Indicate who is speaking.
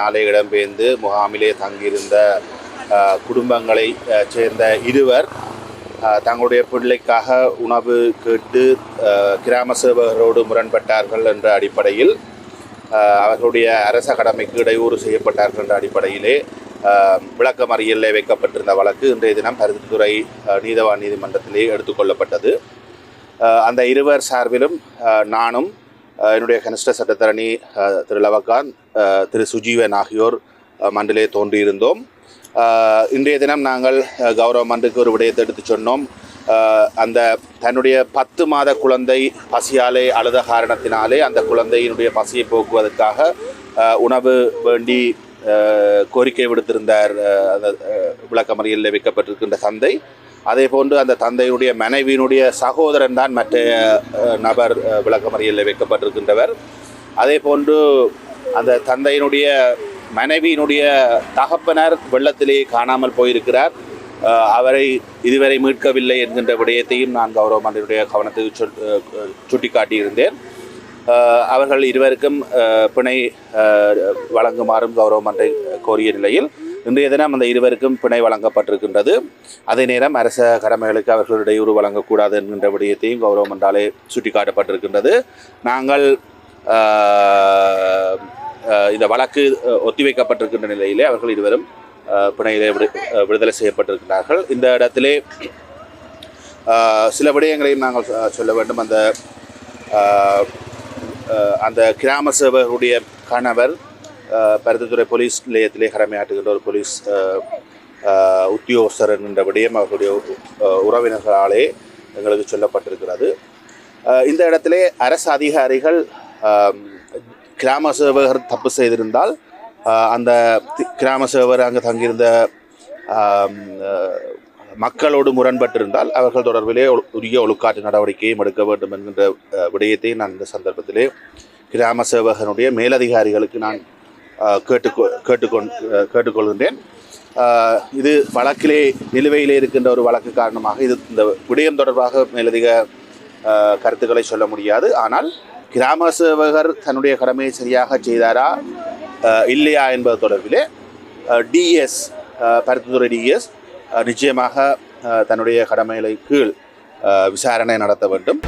Speaker 1: நாளை இடம்பெயர்ந்து முகாமிலே தங்கியிருந்த குடும்பங்களை சேர்ந்த இருவர் தங்களுடைய பிள்ளைக்காக உணவு கேட்டு கிராம சேவகரோடு முரண்பட்டார்கள் என்ற அடிப்படையில் அவர்களுடைய அரச கடமைக்கு இடையூறு செய்யப்பட்டார்கள் என்ற அடிப்படையிலே அஹ், விளக்கமறியலில் வைக்கப்பட்டிருந்த வழக்கு இன்றைய தினம் பருத்தித்துறை நீதவான் நீதிமன்றத்திலே எடுத்துக்கொள்ளப்பட்டது அந்த இருவர் சார்பிலும் நானும் என்னுடைய கனிஷ்ட சட்டத்தரணி திரு லவகாந்த் திரு சுஜீவன் ஆகியோர் மண்டலே தோன்றியிருந்தோம். இன்றைய தினம் நாங்கள் கௌரவ மன்றுக்கு ஒரு விடயத்தை எடுத்து சொன்னோம். அந்த தன்னுடைய பத்து மாத குழந்தை பசியாலே அழுத காரணத்தினாலே அந்த குழந்தையினுடைய பசியை போக்குவதற்காக உணவு வேண்டி கோரிக்கை விடுத்திருந்தார் அந்த அஹ், விளக்கமறியலில் வைக்கப்பட்டிருக்கின்ற தந்தை. அதே போன்று அந்த தந்தையுடைய மனைவியினுடைய சகோதரன் தான் மற்ற நபர் விளக்கமறியலில் வைக்கப்பட்டிருக்கின்றவர். அதே போன்று அந்த தந்தையினுடைய மனைவியினுடைய தகப்பனர் வெள்ளத்திலேயே காணாமல் போயிருக்கிறார். அவரை இதுவரை மீட்கவில்லை என்கின்ற விடயத்தையும் நான் கௌரவ கவனத்தை கவனத்துக்கு சொல் சுட்டிக்காட்டியிருந்தேன். அவர்கள் இருவருக்கும் பிணை வழங்குமாறும் கௌரவ மன்றை கோரிய நிலையில் இன்றைய தினம் அந்த இருவருக்கும் பிணை வழங்கப்பட்டிருக்கின்றது. அதே நேரம் அரச கடமைகளுக்கு அவர்கள் இடையூறு வழங்கக்கூடாது என்கின்ற விடயத்தையும் கௌரவம் என்றாலே சுட்டிக்காட்டப்பட்டிருக்கின்றது. நாங்கள் இந்த வழக்கு ஒத்திவைக்கப்பட்டிருக்கின்ற நிலையிலே அவர்கள் இருவரும் பிணையிலே விடு விடுதலை செய்யப்பட்டிருக்கிறார்கள் இந்த இடத்திலே சில விடயங்களையும் நாங்கள் சொல்ல வேண்டும். அந்த அந்த கிராம சேவகருடைய கணவர் பருத்தித்துறை போலீஸ் நிலையத்திலே கடமையாற்றுகின்ற ஒரு போலீஸ் உத்தியோகஸ்தர் என்கின்ற விடயம் அவர்களுடைய உறவினர்களாலே எங்களுக்கு சொல்லப்பட்டிருக்கிறது இந்த இடத்திலே அரசு அதிகாரிகள் கிராம சேவகர் தப்பு செய்திருந்தால் அந்த கிராம சேவகர் அங்கு தங்கியிருந்த மக்களோடு முரண்பட்டிருந்தால் அவர்கள் தொடர்பிலே உரிய ஒழுக்காற்று நடவடிக்கையும் எடுக்க வேண்டும் என்கின்ற விடயத்தை நான் இந்த சந்தர்ப்பத்திலே கிராம சேவகனுடைய மேலதிகாரிகளுக்கு நான் கேட்டுக்கொ கேட்டுக்கொண் கேட்டுக்கொள்கின்றேன். இது வழக்கிலே நிலுவையிலே இருக்கின்ற ஒரு வழக்கு காரணமாக இது இந்த விடயம் தொடர்பாக மேலதிக கருத்துக்களை சொல்ல முடியாது. ஆனால் கிராம சேவகர் தன்னுடைய கடமையை சரியாக செய்தாரா இல்லையா என்பது தொடர்பிலே டிஎஸ் பருத்தித்துறை டிஎஸ் நிச்சயமாக தன்னுடைய கடமைகளை கீழ் விசாரணை நடத்த வேண்டும்.